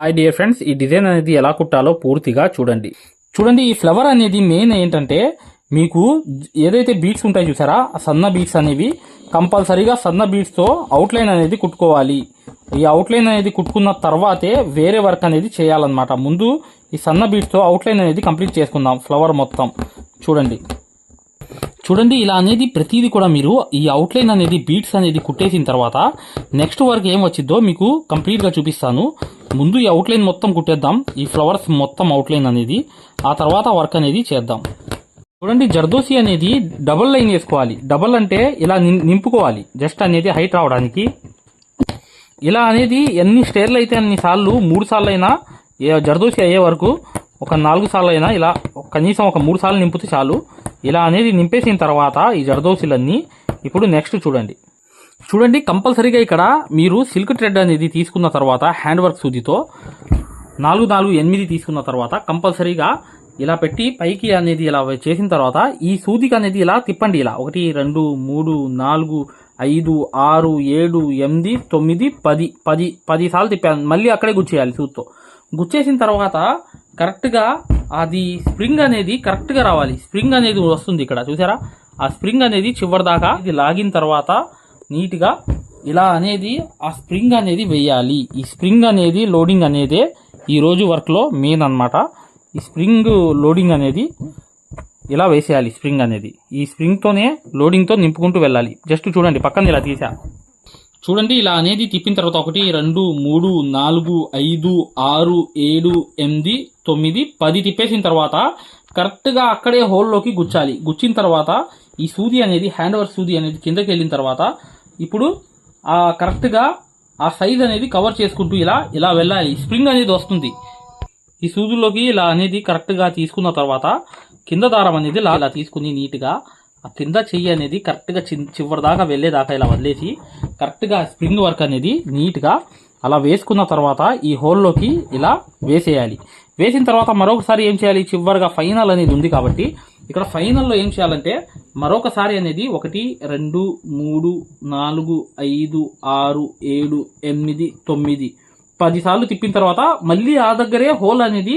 Hi dear friends ఈ design అనేది ఎలా కుట్టాలో పూర్తిగా చూడండి. చూడండి ఈ ఫ్లవర్ అనేది మెయిన్ ఏంటంటే మీకు ఏదైతే బీట్స్ ఉంటాయి చూసారా? ఆ సన్న బీట్స్ అనేవి కంపల్సరీగా సన్న బీట్స్తో అవుట్లైన్ అనేది కుట్టుకోవాలి. ఈ అవుట్లైన్ అనేది కుట్టుకున్న తర్వాతే వేరే వర్క్ అనేది చేయాలన్నమాట. ముందు ఈ సన్న బీట్స్తో అవుట్లైన్ అనేది కంప్లీట్ చేసుకుందాం ఫ్లవర్ మొత్తం. చూడండి. చూడండి ఇలా అనేది ప్రతిదీ కూడా మీరు ఈ అవుట్లైన్ అనేది బీట్స్ అనేది కుట్టేసిన తర్వాత నెక్స్ట్ వర్క్ ఏం వచ్చిందో మీకు కంప్లీట్గా చూపిస్తాను. ముందు ఈ అవుట్లైన్ మొత్తం కుట్టేద్దాం. ఈ ఫ్లవర్స్ మొత్తం అవుట్లైన్ అనేది. ఆ తర్వాత వర్క్ అనేది చేద్దాం. చూడండి జర్దోసి అనేది డబల్ లైన్ వేసుకోవాలి. డబల్ అంటే ఇలా నిం- నింపుకోవాలి. జస్ట్ అనేది హైట్ రావడానికి. ఇలా అనేది ఎన్ని స్టేర్లు అయితే అన్ని సార్లు మూడు సార్లు అయినా జర్దోసి అయ్యే వరకు ఒక నాలుగు సార్లు అయినా ఇలా కనీసం ఒక మూడు సార్లు నింపితే చాలు. ఇలా అనేది నింపేసిన తర్వాత ఈ జర్దోసిలన్నీ ఇప్పుడు నెక్స్ట్ చూడండి. చూడండి కంపల్సరీగా ఇక్కడ మీరు సిల్క్ థ్రెడ్ అనేది తీసుకున్న తర్వాత హ్యాండ్ వర్క్ సూదితో నాలుగు నాలుగు ఎనిమిది తీసుకున్న తర్వాత కంపల్సరీగా ఇలా పెట్టి పైకి అనేది ఇలా చేసిన తర్వాత ఈ సూదికి అనేది ఇలా తిప్పండి ఇలా. ఒకటి రెండు మూడు నాలుగు ఐదు ఆరు ఏడు ఎనిమిది తొమ్మిది పది. పది పది సార్లు తిప్పాను. మళ్ళీ అక్కడే గుచ్చేయాలి సూదితో. గుచ్చేసిన తర్వాత కరెక్ట్గా అది స్ప్రింగ్ అనేది కరెక్ట్గా రావాలి. స్ప్రింగ్ అనేది వస్తుంది ఇక్కడ చూసారా? ఆ స్ప్రింగ్ అనేది చివరి దాకా ఇది లాగిన తర్వాత నీట్గా ఇలా అనేది ఆ స్ప్రింగ్ అనేది వేయాలి. ఈ స్ప్రింగ్ అనేది లోడింగ్ అనేది ఈ రోజు వర్క్లో మెయిన్ అన్నమాట. ఈ స్ప్రింగ్ లోడింగ్ అనేది ఇలా వేసేయాలి స్ప్రింగ్ అనేది. ఈ స్ప్రింగ్తోనే లోడింగ్తో నింపుకుంటూ వెళ్ళాలి. జస్ట్ చూడండి పక్కన ఇలా తీసా. చూడండి ఇలా అనేది తిప్పిన తర్వాత ఒకటి రెండు మూడు నాలుగు ఐదు ఆరు ఏడు ఎనిమిది తొమ్మిది పది తిప్పేసిన తర్వాత కరెక్ట్గా అక్కడే హోల్లోకి గుచ్చాలి. గుచ్చిన తర్వాత ఈ సూది అనేది హ్యాండ్ ఓవర్ సూది అనేది కిందకి వెళ్ళిన తర్వాత ఇప్పుడు ఆ కరెక్ట్గా ఆ సైజ్ అనేది కవర్ చేసుకుంటూ ఇలా ఇలా వెళ్ళాలి. స్ప్రింగ్ అనేది వస్తుంది. ఈ సూదుల్లోకి ఇలా అనేది కరెక్ట్గా తీసుకున్న తర్వాత కింద దారం అనేది ఇలా ఇలా తీసుకుని నీట్గా ఆ కింద చెయ్యి అనేది కరెక్ట్గా చి చివరి దాకా వెళ్ళేదాకా ఇలా వదిలేసి కరెక్ట్గా స్ప్రింగ్ వర్క్ అనేది నీట్గా అలా వేసుకున్న తర్వాత ఈ హోల్లోకి ఇలా వేసేయాలి. వేసిన తర్వాత మరొకసారి ఏం చేయాలి? చివరిగా ఫైనల్ అనేది ఉంది కాబట్టి ఇక్కడ ఫైనల్లో ఏం చేయాలంటే మరొకసారి అనేది ఒకటి రెండు మూడు నాలుగు ఐదు ఆరు ఏడు ఎనిమిది తొమ్మిది పదిసార్లు తిప్పిన తర్వాత మళ్ళీ ఆ దగ్గరే హోల్ అనేది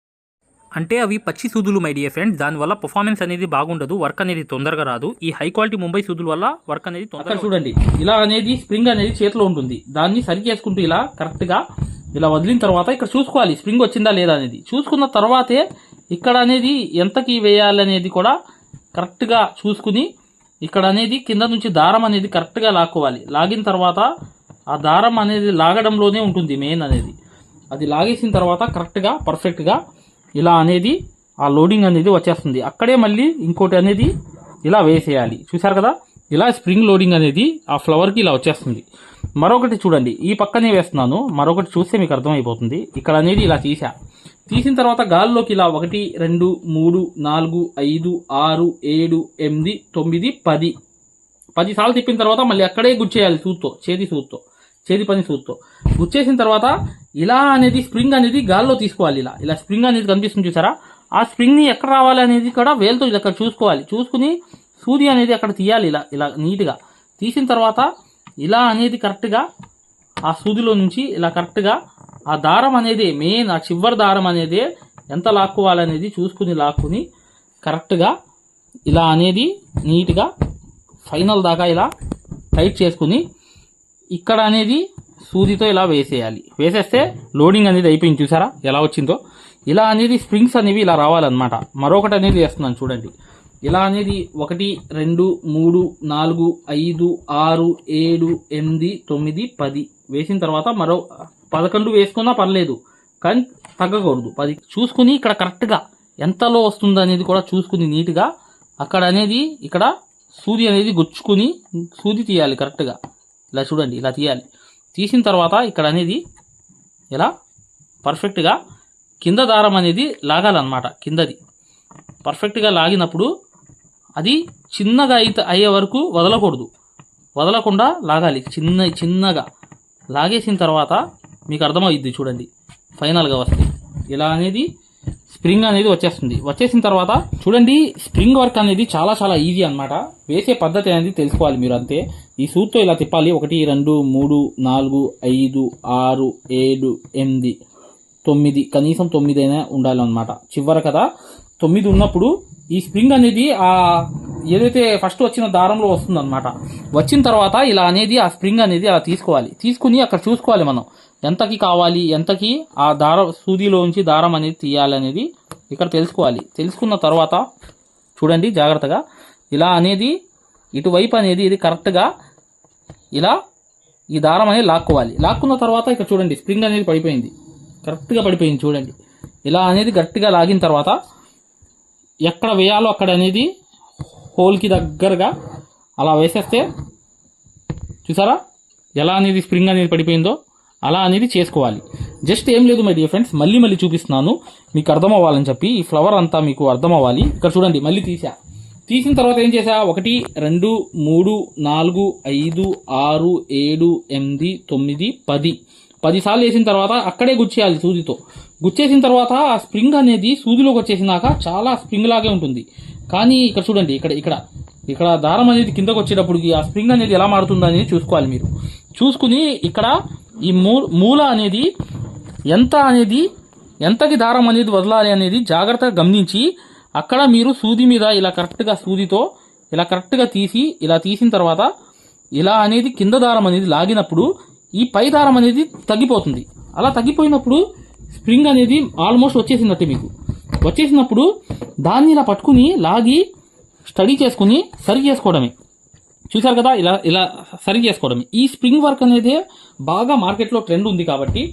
అంటే అవి పచ్చి సూదులు మై డియర్ ఫ్రెండ్స్ దానివల్ల పర్ఫార్మెన్స్ అనేది బాగుండదు వర్క్ అనేది తొందరగా రాదు. ఈ హై క్వాలిటీ ముంబై సూదుల వల్ల వర్క్ అనేది తొందరగా చూడండి ఇలా అనేది స్ప్రింగ్ అనేది చేతిలో ఉంటుంది. దాన్ని సరి చేసుకుంటూ ఇలా కరెక్ట్గా ఇలా వదిలిన తర్వాత ఇక్కడ చూసుకోవాలి స్ప్రింగ్ వచ్చిందా లేదా అనేది. చూసుకున్న తర్వాతే ఇక్కడ అనేది ఎంతకి వేయాలి అనేది కూడా కరెక్ట్గా చూసుకుని ఇక్కడ అనేది కింద నుంచి దారం అనేది కరెక్ట్గా లాక్కోవాలి. లాగిన తర్వాత ఆ దారం అనేది లాగడంలోనే ఉంటుంది మెయిన్ అనేది. అది లాగేసిన తర్వాత కరెక్ట్గా పర్ఫెక్ట్గా ఇలా అనేది ఆ లోడింగ్ అనేది వచ్చేస్తుంది. అక్కడే మళ్ళీ ఇంకోటి అనేది ఇలా వేసేయాలి. చూసారు కదా? ఇలా స్ప్రింగ్ లోడింగ్ అనేది ఆ ఫ్లవర్కి ఇలా వచ్చేస్తుంది. మరొకటి చూడండి. ఈ పక్కనే వేస్తున్నాను. మరొకటి చూస్తే మీకు అర్థమైపోతుంది. ఇక్కడ అనేది ఇలా తీసా. తీసిన తర్వాత గాల్లోకి ఇలా ఒకటి రెండు మూడు నాలుగు ఐదు ఆరు ఏడు ఎనిమిది తొమ్మిది పది. పది సార్లు తిప్పిన తర్వాత మళ్ళీ అక్కడే గుచ్చేయాలి సూత్తో చేతి సూత్తో చేతి పని సూత్తో. గుచ్చేసిన తర్వాత ఇలా అనేది స్ప్రింగ్ అనేది గాల్లో తీసుకోవాలి ఇలా. ఇలా స్ప్రింగ్ అనేది కనిపిస్తుంది చూసారా? ఆ స్ప్రింగ్ని ఎక్కడ రావాలి అనేది కూడా వేలుతో ఇది అక్కడ చూసుకోవాలి. చూసుకుని సూది అనేది అక్కడ తీయాలి ఇలా ఇలా నీట్గా. తీసిన తర్వాత ఇలా అనేది కరెక్ట్గా ఆ సూదిలో నుంచి ఇలా కరెక్ట్గా ఆ దారం అనేది మెయిన్ ఆ చివరి దారం అనేది ఎంత లాక్కోవాలనేది చూసుకుని లాక్కుని కరెక్ట్గా ఇలా అనేది నీట్గా ఫైనల్ దాకా ఇలా టైట్ చేసుకుని ఇక్కడ అనేది సూదితో ఇలా వేసేయాలి. వేసేస్తే లోడింగ్ అనేది అయిపోయింది చూసారా? ఎలా వచ్చిందో? ఇలా అనేది స్ప్రింగ్స్ అనేవి ఇలా రావాలన్నమాట. మరొకటి అనేది వేస్తున్నాను చూడండి. ఇలా అనేది ఒకటి రెండు మూడు నాలుగు ఐదు ఆరు ఏడు ఎనిమిది తొమ్మిది పది. వేసిన తర్వాత మరో పదకొండు వేసుకున్నా పర్లేదు కానీ తగ్గకూడదు. పది చూసుకుని ఇక్కడ కరెక్ట్గా ఎంతలో వస్తుంది అనేది కూడా చూసుకుని నీట్గా అక్కడ అనేది ఇక్కడ సూది అనేది గుచ్చుకుని సూది తీయాలి కరెక్ట్గా ఇలా చూడండి ఇలా తీయాలి. తీసిన తర్వాత ఇక్కడ అనేది ఇలా పర్ఫెక్ట్గా కింద దారం అనేది లాగాలన్నమాట కిందది. పర్ఫెక్ట్గా లాగినప్పుడు అది చిన్నగా అయితే అయ్యే వరకు వదలకూడదు. వదలకుండా లాగాలి చిన్న చిన్నగా. లాగేసిన తర్వాత మీకు అర్థమవుద్ది చూడండి ఫైనల్గా వస్తే. ఇలా అనేది స్ప్రింగ్ అనేది వచ్చేస్తుంది. వచ్చేసిన తర్వాత చూడండి స్ప్రింగ్ వర్క్ అనేది చాలా చాలా ఈజీ అనమాట వేసే పద్ధతి అనేది తెలుసుకోవాలి మీరు అంతే. ఈ సూత్తో ఇలా తిప్పాలి. ఒకటి రెండు మూడు నాలుగు ఐదు ఆరు ఏడు ఎనిమిది తొమ్మిది కనీసం తొమ్మిది అయినా ఉండాలన్నమాట. చివర కదా తొమ్మిది ఉన్నప్పుడు ఈ స్ప్రింగ్ అనేది ఆ ఏదైతే ఫస్ట్ వచ్చిన దారంలో వస్తుందన్నమాట. వచ్చిన తర్వాత ఇలా అనేది ఆ స్ప్రింగ్ అనేది అలా తీసుకోవాలి. తీసుకుని అక్కడ చూసుకోవాలి మనం. ఎంతకి కావాలి ఎంతకి ఆ దారం సూదిలోంచి దారం అనేది తీయాలనేది ఇక్కడ తెలుసుకోవాలి. తెలుసుకున్న తర్వాత చూడండి జాగ్రత్తగా. ఇలా అనేది ఇటువైపు అనేది ఇది కరెక్ట్గా ఇలా ఈ దారం అనేది లాక్కోవాలి. లాక్కున్న తర్వాత ఇక్కడ చూడండి స్ప్రింగ్ అనేది పడిపోయింది. కరెక్ట్గా పడిపోయింది చూడండి. ఇలా అనేది గట్టిగా లాగిన తర్వాత ఎక్కడ వేయాలో అక్కడ అనేది హోల్కి దగ్గరగా అలా వేసేస్తే చూసారా? ఎలా అనేది స్ప్రింగ్ అనేది పడిపోయిందో అలా అనేది చేసుకోవాలి. జస్ట్ ఏం లేదు మై డియర్ ఫ్రెండ్స్ మళ్ళీ మళ్ళీ చూపిస్తున్నాను. మీకు అర్థం అవ్వాలని చెప్పి ఈ ఫ్లవర్ అంతా మీకు అర్థం అవ్వాలి ఇక్కడ చూడండి మళ్ళీ తీసా. తీసిన తర్వాత ఏం చేసా? ఒకటి రెండు మూడు నాలుగు ఐదు ఆరు ఏడు ఎనిమిది తొమ్మిది పది. పది సార్లు వేసిన తర్వాత అక్కడే గుచ్చేయాలి సూదితో. గుచ్చేసిన తర్వాత ఆ స్ప్రింగ్ అనేది సూదిలోకి వచ్చేసినాక చాలా స్ప్రింగ్ లాగే ఉంటుంది. కానీ ఇక్కడ చూడండి ఇక్కడ ఇక్కడ ఇక్కడ దారం అనేది కిందకు వచ్చేటప్పుడు ఆ స్ప్రింగ్ అనేది ఎలా మారుతుందో అనేది చూసుకోవాలి మీరు. చూసుకుని ఇక్కడ ఈ మూల అనేది ఎంత అనేది ఎంతకి దారం అనేది వదలాలి అనేది జాగ్రత్తగా గమనించి అక్కడ మీరు సూది మీద ఇలా కరెక్ట్గా సూదితో ఇలా కరెక్ట్గా తీసి ఇలా తీసిన తర్వాత ఇలా అనేది కింద దారం అనేది లాగినప్పుడు ఈ పై దారం అనేది తగ్గిపోతుంది. అలా తగ్గిపోయినప్పుడు స్ప్రింగ్ అనేది ఆల్మోస్ట్ వచ్చేసినట్టే మీకు. వచ్చేసినప్పుడు దాన్ని ఇలా పట్టుకుని లాగి స్టడీ చేసుకుని సరి చేసుకోవడమే. చూసారు కదా? ఇలా ఇలా సరి చేసుకోవడం. ఈ స్ప్రింగ్ వర్క్ అనేది బాగా మార్కెట్లో ట్రెండ్ ఉంది కాబట్టి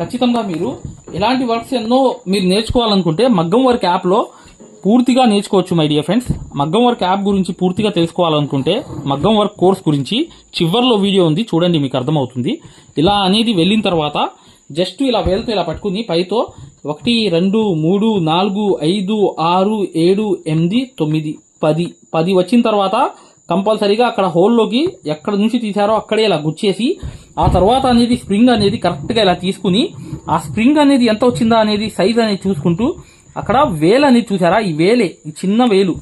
ఖచ్చితంగా మీరు ఇలాంటి వర్క్స్ ఎన్నో మీరు నేర్చుకోవాలనుకుంటే మగ్గం వర్క్ యాప్లో పూర్తిగా నేర్చుకోవచ్చు మై డియర్ ఫ్రెండ్స్. మగ్గం వర్క్ యాప్ గురించి పూర్తిగా తెలుసుకోవాలనుకుంటే మగ్గం వర్క్ కోర్స్ గురించి చివర్లో వీడియో ఉంది చూడండి మీకు అర్థమవుతుంది. ఇలా అనేది వెళ్ళిన తర్వాత జస్ట్ ఇలా వేలతో ఇలా పట్టుకుని పైతో ఒకటి రెండు మూడు నాలుగు ఐదు ఆరు ఏడు ఎనిమిది తొమ్మిది పది పది వచ్చిన తర్వాత కంపల్సరీగా అక్కడ హోల్లోకి ఎక్కడ నుంచి తీశారో అక్కడే ఇలా గుచ్చేసి ఆ తర్వాత అనేది స్ప్రింగ్ అనేది కరెక్ట్గా ఇలా తీసుకుని ఆ స్ప్రింగ్ అనేది ఎంత వచ్చిందా అనేది సైజ్ అనేది చూసుకుంటూ అక్కడ వేలు అనేది చూసారా ఈ వేలే ఈ చిన్న వేలు.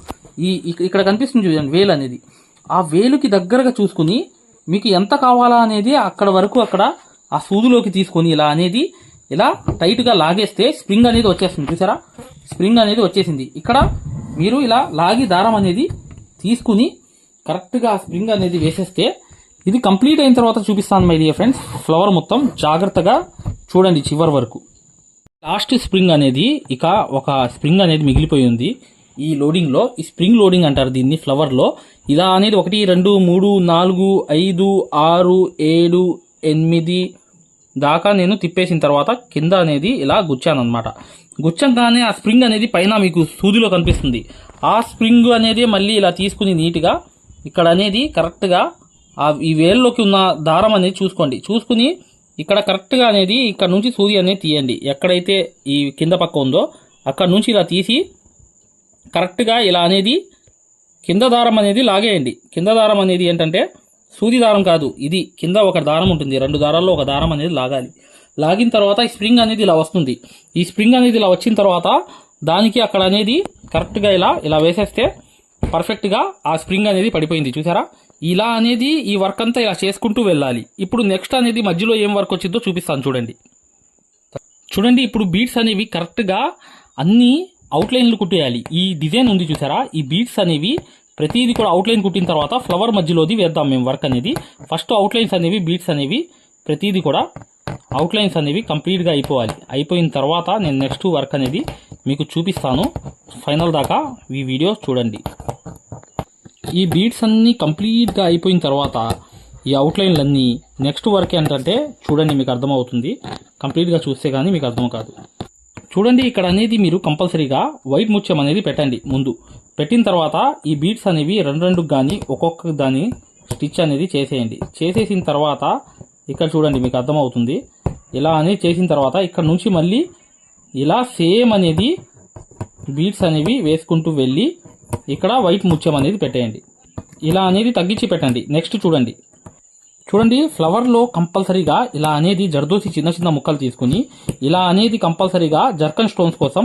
ఈ ఇక్కడ కనిపిస్తుంది చూడండి వేలు అనేది. ఆ వేలుకి దగ్గరగా చూసుకుని మీకు ఎంత కావాలా అనేది అక్కడ వరకు అక్కడ ఆ సూదులోకి తీసుకొని ఇలా అనేది ఇలా టైట్గా లాగేస్తే స్ప్రింగ్ అనేది వచ్చేస్తుంది. చూసారా స్ప్రింగ్ అనేది వచ్చేసింది. ఇక్కడ మీరు ఇలా లాగి దారం అనేది తీసుకుని కరెక్ట్గా ఆ స్ప్రింగ్ అనేది వేసేస్తే ఇది కంప్లీట్ అయిన తర్వాత చూపిస్తాను మై డియర్ ఫ్రెండ్స్ ఫ్లవర్ మొత్తం జాగ్రత్తగా చూడండి చివరి వరకు. లాస్ట్ స్ప్రింగ్ అనేది ఇక ఒక స్ప్రింగ్ అనేది మిగిలిపోయి ఉంది. ఈ లోడింగ్లో ఈ స్ప్రింగ్ లోడింగ్ అంటారు దీన్ని ఫ్లవర్లో ఇలా అనేది ఒకటి రెండు మూడు నాలుగు ఐదు ఆరు ఏడు ఎనిమిది దాకా నేను తిప్పేసిన తర్వాత కింద అనేది ఇలా గుచ్చాను అనమాట గుచ్చంగానే ఆ స్ప్రింగ్ అనేది పైన మీకు సూదిలో కనిపిస్తుంది. ఆ స్ప్రింగ్ అనేది మళ్ళీ ఇలా తీసుకుని నీట్గా ఇక్కడ అనేది కరెక్ట్గా ఆ ఈ వేల్లోకి ఉన్న దారం అనేది చూసుకోండి. చూసుకుని ఇక్కడ కరెక్ట్గా అనేది ఇక్కడ నుంచి సూది అనేది తీయండి. ఎక్కడైతే ఈ కింద పక్క ఉందో అక్కడ నుంచి ఇలా తీసి కరెక్ట్గా ఇలా అనేది కింద దారం అనేది లాగేయండి. కింద దారం అనేది ఏంటంటే సూది దారం కాదు. ఇది కింద ఒక దారం ఉంటుంది. రెండు దారాల్లో ఒక దారం అనేది లాగాలి. లాగిన తర్వాత ఈ స్ప్రింగ్ అనేది ఇలా వస్తుంది. ఈ స్ప్రింగ్ అనేది ఇలా వచ్చిన తర్వాత దానికి అక్కడ అనేది కరెక్ట్గా ఇలా ఇలా వేసేస్తే పర్ఫెక్ట్గా ఆ స్ప్రింగ్ అనేది పడిపోయింది చూసారా? ఇలా అనేది ఈ వర్క్ అంతా ఇలా చేసుకుంటూ వెళ్ళాలి. ఇప్పుడు నెక్స్ట్ అనేది మధ్యలో ఏం వర్క్ వచ్చిందో చూపిస్తాను చూడండి. చూడండి ఇప్పుడు బీట్స్ అనేవి కరెక్ట్గా అన్ని అవుట్లైన్లు కుట్టేయాలి. ఈ డిజైన్ ఉంది చూసారా? ఈ బీట్స్ అనేవి ప్రతిదీ కూడా అవుట్లైన్ కుట్టిన తర్వాత ఫ్లవర్ మధ్యలోది వేద్దాం మేము వర్క్ అనేది. ఫస్ట్ అవుట్లైన్స్ అనేవి బీట్స్ అనేవి ప్రతిదీ కూడా అవుట్లైన్స్ అనేవి కంప్లీట్గా అయిపోవాలి. అయిపోయిన తర్వాత నేను నెక్స్ట్ వర్క్ అనేది మీకు చూపిస్తాను. ఫైనల్ దాకా ఈ వీడియో చూడండి. ఈ బీడ్స్ అన్నీ కంప్లీట్గా అయిపోయిన తర్వాత ఈ అవుట్లైన్లన్నీ నెక్స్ట్ వర్క్ ఏంటంటే చూడండి మీకు అర్థమవుతుంది. కంప్లీట్గా చూస్తే కానీ మీకు అర్థం కాదు. చూడండి ఇక్కడ అనేది మీరు కంపల్సరీగా వైట్ ముత్యం అనేది పెట్టండి ముందు. పెట్టిన తర్వాత ఈ బీడ్స్ అనేవి రెండు రెండు కానీ ఒక్కొక్క దాని స్టిచ్ అనేది చేసేయండి. చేసేసిన తర్వాత ఇక్కడ చూడండి మీకు అర్థమవుతుంది. ఇలా అనేది చేసిన తర్వాత ఇక్కడ నుంచి మళ్ళీ ఇలా సేమ్ అనేది బీట్స్ అనేవి వేసుకుంటూ వెళ్ళి ఇక్కడ వైట్ ముత్యం అనేది పెట్టేయండి. ఇలా అనేది తగ్గించి పెట్టండి. నెక్స్ట్ చూడండి. చూడండి ఫ్లవర్లో కంపల్సరీగా ఇలా అనేది జర్దోసి చిన్న చిన్న ముక్కలు తీసుకుని ఇలా అనేది కంపల్సరీగా జర్కన్ స్టోన్స్ కోసం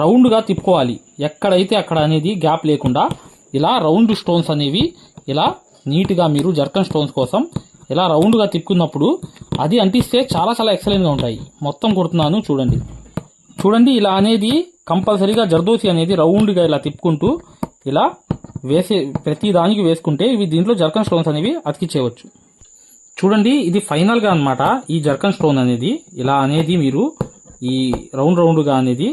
రౌండ్గా తిప్పుకోవాలి. ఎక్కడైతే అక్కడ అనేది గ్యాప్ లేకుండా ఇలా రౌండ్ స్టోన్స్ అనేవి ఇలా నీట్గా మీరు జర్కన్ స్టోన్స్ కోసం ఇలా రౌండ్గా తిప్పుకున్నప్పుడు అది అంటిస్తే చాలా చాలా ఎక్సలెంట్గా ఉంటాయి. మొత్తం కొడుతున్నాను చూడండి. చూడండి ఇలా అనేది కంపల్సరీగా జర్దోసి అనేది రౌండ్గా ఇలా తిప్పుకుంటూ ఇలా వేసే ప్రతి దానికి వేసుకుంటే ఇవి దీంట్లో జర్కన్ స్టోన్స్ అనేవి అతికిచ్చేయవచ్చు. చూడండి ఇది ఫైనల్గా అన్నమాట ఈ జర్కన్ స్టోన్ అనేది. ఇలా అనేది మీరు ఈ రౌండ్ రౌండ్గా అనేది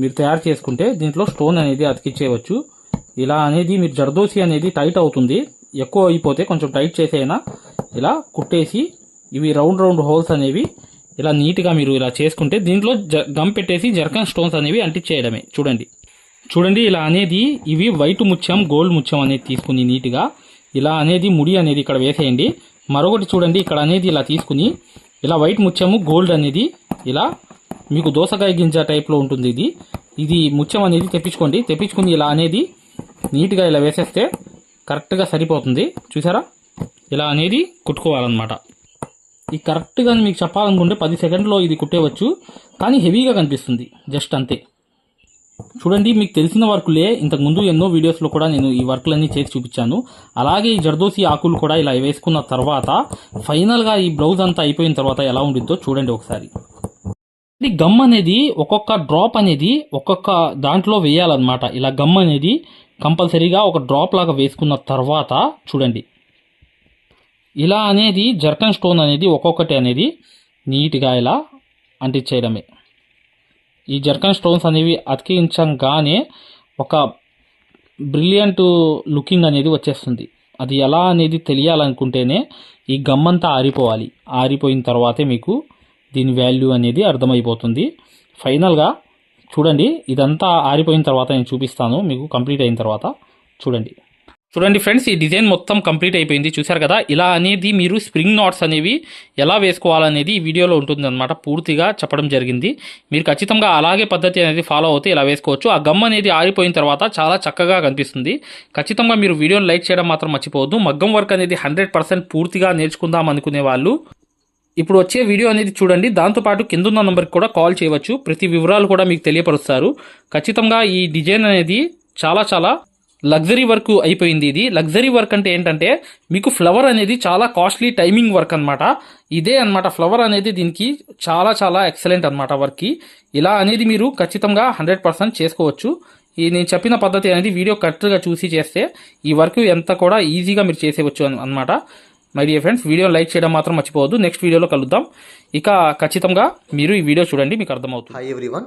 మీరు తయారు చేసుకుంటే దీంట్లో స్టోన్ అనేది అతికిచ్చేయవచ్చు. ఇలా అనేది మీరు జర్దోసి అనేది టైట్ అవుతుంది. ఎక్కువ అయిపోతే కొంచెం టైట్ చేసేనా ఇలా కుట్టేసి ఇవి రౌండ్ రౌండ్ హోల్స్ అనేవి ఇలా నీట్గా మీరు ఇలా చేసుకుంటే దీంట్లో జ- గమ్ పెట్టేసి జర్కన్ స్టోన్స్ అనేవి అంటించేయడమే. చూడండి. చూడండి ఇలా అనేది ఇవి వైట్ ముత్యం గోల్డ్ ముత్యం అనేది తీసుకుని నీట్గా ఇలా అనేది ముడి అనేది ఇక్కడ వేసేయండి. మరొకటి చూడండి ఇక్కడ అనేది ఇలా తీసుకుని ఇలా వైట్ ముత్యము గోల్డ్ అనేది ఇలా మీకు దోసకాయ గింజ టైప్లో ఉంటుంది ఇది. ఇది ముత్యం అనేది తెప్పించుకోండి. తెప్పించుకుని ఇలా అనేది నీట్గా ఇలా వేసేస్తే కరెక్ట్గా సరిపోతుంది. చూసారా? ఇలా అనేది కుట్టుకోవాలన్నమాట. ఈ కరెక్ట్గా మీకు చెప్పాలనుకుంటే పది సెకండ్లో ఇది కుట్టేవచ్చు. కానీ హెవీగా కనిపిస్తుంది. జస్ట్ అంతే. చూడండి మీకు తెలిసిన వర్కులే. ఇంతకుముందు ఎన్నో వీడియోస్లో కూడా నేను ఈ వర్కులన్నీ చేసి చూపించాను. అలాగే ఈ జర్దోసి ఆకులు కూడా ఇలా వేసుకున్న తర్వాత ఫైనల్గా ఈ బ్లౌజ్ అంతా అయిపోయిన తర్వాత ఎలా ఉండిద్దో చూడండి ఒకసారి. గమ్ అనేది ఒక్కొక్క డ్రాప్ అనేది ఒక్కొక్క దాంట్లో వేయాలన్నమాట. ఇలా గమ్ అనేది కంపల్సరీగా ఒక డ్రాప్ లాగా వేసుకున్న తర్వాత చూడండి. ఇలా అనేది జర్కన్ స్టోన్ అనేది ఒక్కొక్కటి అనేది నీట్గా ఇలా అంటించేయడమే. ఈ జర్కన్ స్టోన్స్ అనేవి అతికించగానే ఒక బ్రిలియంట్ లుకింగ్ అనేది వచ్చేస్తుంది. అది ఎలా అనేది తెలియాలనుకుంటేనే ఈ గమ్మంతా ఆరిపోవాలి. ఆరిపోయిన తర్వాతే మీకు దీని వాల్యూ అనేది అర్థమైపోతుంది. ఫైనల్గా చూడండి ఇదంతా ఆరిపోయిన తర్వాత నేను చూపిస్తాను. మీకు కంప్లీట్ అయిన తర్వాత చూడండి. చూడండి ఫ్రెండ్స్ ఈ డిజైన్ మొత్తం కంప్లీట్ అయిపోయింది. చూశారు కదా? ఇలా అనేది మీరు స్ప్రింగ్ నాట్స్ అనేవి ఎలా వేసుకోవాలనేది ఈ వీడియోలో ఉంటుంది అనమాట పూర్తిగా చెప్పడం జరిగింది. మీరు ఖచ్చితంగా అలాగే పద్ధతి అనేది ఫాలో అవుతే ఇలా వేసుకోవచ్చు. ఆ గమ్ అనేది ఆరిపోయిన తర్వాత చాలా చక్కగా కనిపిస్తుంది. ఖచ్చితంగా మీరు వీడియోని లైక్ చేయడం మాత్రం మర్చిపోవద్దు. మగ్గం వర్క్ అనేది హండ్రెడ్ పర్సెంట్ పూర్తిగా నేర్చుకుందాం అనుకునే వాళ్ళు. ఇప్పుడు వచ్చే వీడియో అనేది చూడండి. దాంతోపాటు కిందున్న నెంబర్కి కూడా కాల్ చేయవచ్చు. ప్రతి వివరాలు కూడా మీకు తెలియపరుస్తారు. ఖచ్చితంగా ఈ డిజైన్ అనేది చాలా చాలా లగ్జరీ వర్క్ అయిపోయింది ఇది. లగ్జరీ వర్క్ అంటే ఏంటంటే మీకు ఫ్లవర్ అనేది చాలా కాస్ట్లీ టైమింగ్ వర్క్ అన్నమాట. ఇదే అన్నమాట ఫ్లవర్ అనేది దీనికి చాలా చాలా ఎక్సలెంట్ అన్నమాట వర్క్కి. ఇలా అనేది మీరు ఖచ్చితంగా హండ్రెడ్ పర్సెంట్ చేసుకోవచ్చు. ఈ నేను చెప్పిన పద్ధతి అనేది వీడియో కరెక్ట్గా చూసి చేస్తే ఈ వర్క్ ఎంత కూడా ఈజీగా మీరు చేసేవచ్చు అనమాట my dear friends video like చేయడం మాత్రం మర్చిపోవద్దు. నెక్స్ట్ వీడియోలో కలుద్దాం. ఇక ఖచ్చితంగా మీరు ఈ వీడియో చూడండి మీకు అర్థమవుతుంది. Hi everyone